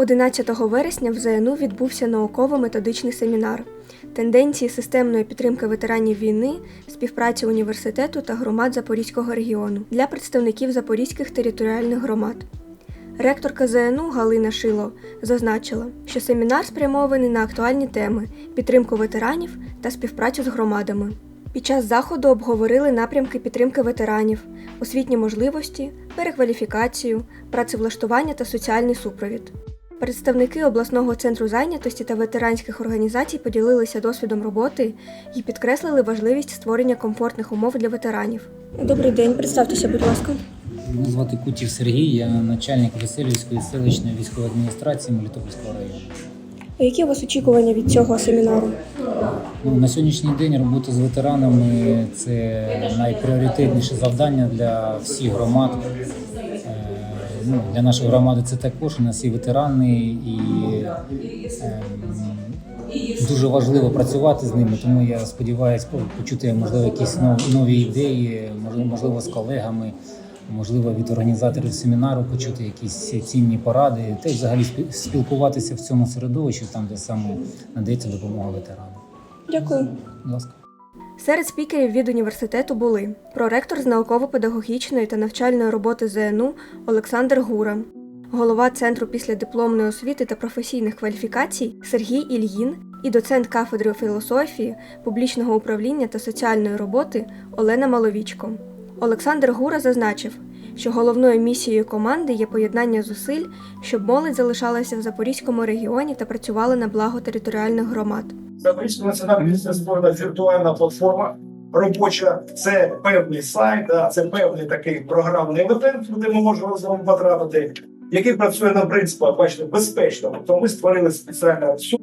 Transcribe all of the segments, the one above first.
11 вересня в ЗНУ відбувся науково-методичний семінар Тенденції системної підтримки ветеранів війни, співпраця університету та громад Запорізького регіону для представників запорізьких територіальних громад. Ректорка ЗНУ Галина Шило зазначила, що семінар спрямований на актуальні теми підтримку ветеранів та співпрацю з громадами. Під час заходу обговорили напрямки підтримки ветеранів, освітні можливості, перекваліфікацію, працевлаштування та соціальний супровід. Представники обласного центру зайнятості та ветеранських організацій поділилися досвідом роботи і підкреслили важливість створення комфортних умов для ветеранів. Добрий день, представтеся, будь ласка. Мене звати Кутів Сергій, я начальник Веселівської селищної військової адміністрації Мелітопольського району. Які у вас очікування від цього семінару? Ну, на сьогоднішній день робота з ветеранами це найпріоритетніше завдання для всіх громад. Е, Ну, для нашої громади це також у нас і ветерани, і ем, дуже важливо працювати з ними. Тому я сподіваюся почути можливо якісь нов- нові ідеї, можливо, можливо, з колегами. Можливо, від організаторів семінару почути якісь цінні поради, та й взагалі спілкуватися в цьому середовищі, там де саме надається допомога ветеранам. Дякую. Будь ласка. Серед спікерів від університету були проректор з науково-педагогічної та навчальної роботи ЗНУ Олександр Гура, голова Центру післядипломної освіти та професійних кваліфікацій Сергій Ільїн і доцент кафедри філософії, публічного управління та соціальної роботи Олена Маловічко. Олександр Гура зазначив, що головною місією команди є поєднання зусиль, щоб молодь залишалася в Запорізькому регіоні та працювала на благо територіальних громад. Запорізька національна бізнес створена віртуальна платформа. Робоча це певний сайт, да, це певний такий програмний елемент, куди ми можемо з вами потрапити, який працює на принципах, бачите, безпечно. То ми створили спеціальну суд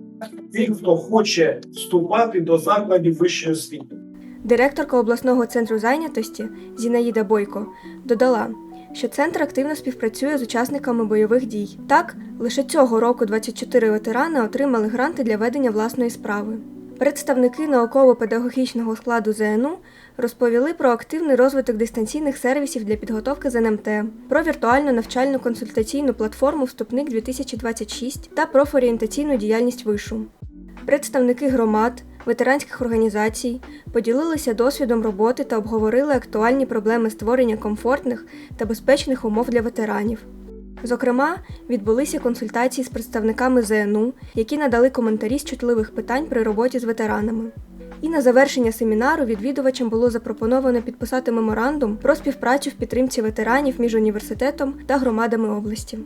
тих, хто хоче вступати до закладів вищої освіти. Директорка обласного центру зайнятості Зінаїда Бойко додала, що центр активно співпрацює з учасниками бойових дій. Так, лише цього року 24 ветерани отримали гранти для ведення власної справи. Представники науково-педагогічного складу ЗНУ розповіли про активний розвиток дистанційних сервісів для підготовки з НМТ, про віртуальну навчальну консультаційну платформу Вступник 2026 та профорієнтаційну діяльність вишу. Представники громад, ветеранських організацій поділилися досвідом роботи та обговорили актуальні проблеми створення комфортних та безпечних умов для ветеранів. Зокрема, відбулися консультації з представниками ЗНУ, які надали коментарі з чутливих питань при роботі з ветеранами. І на завершення семінару відвідувачам було запропоновано підписати меморандум про співпрацю в підтримці ветеранів між університетом та громадами області.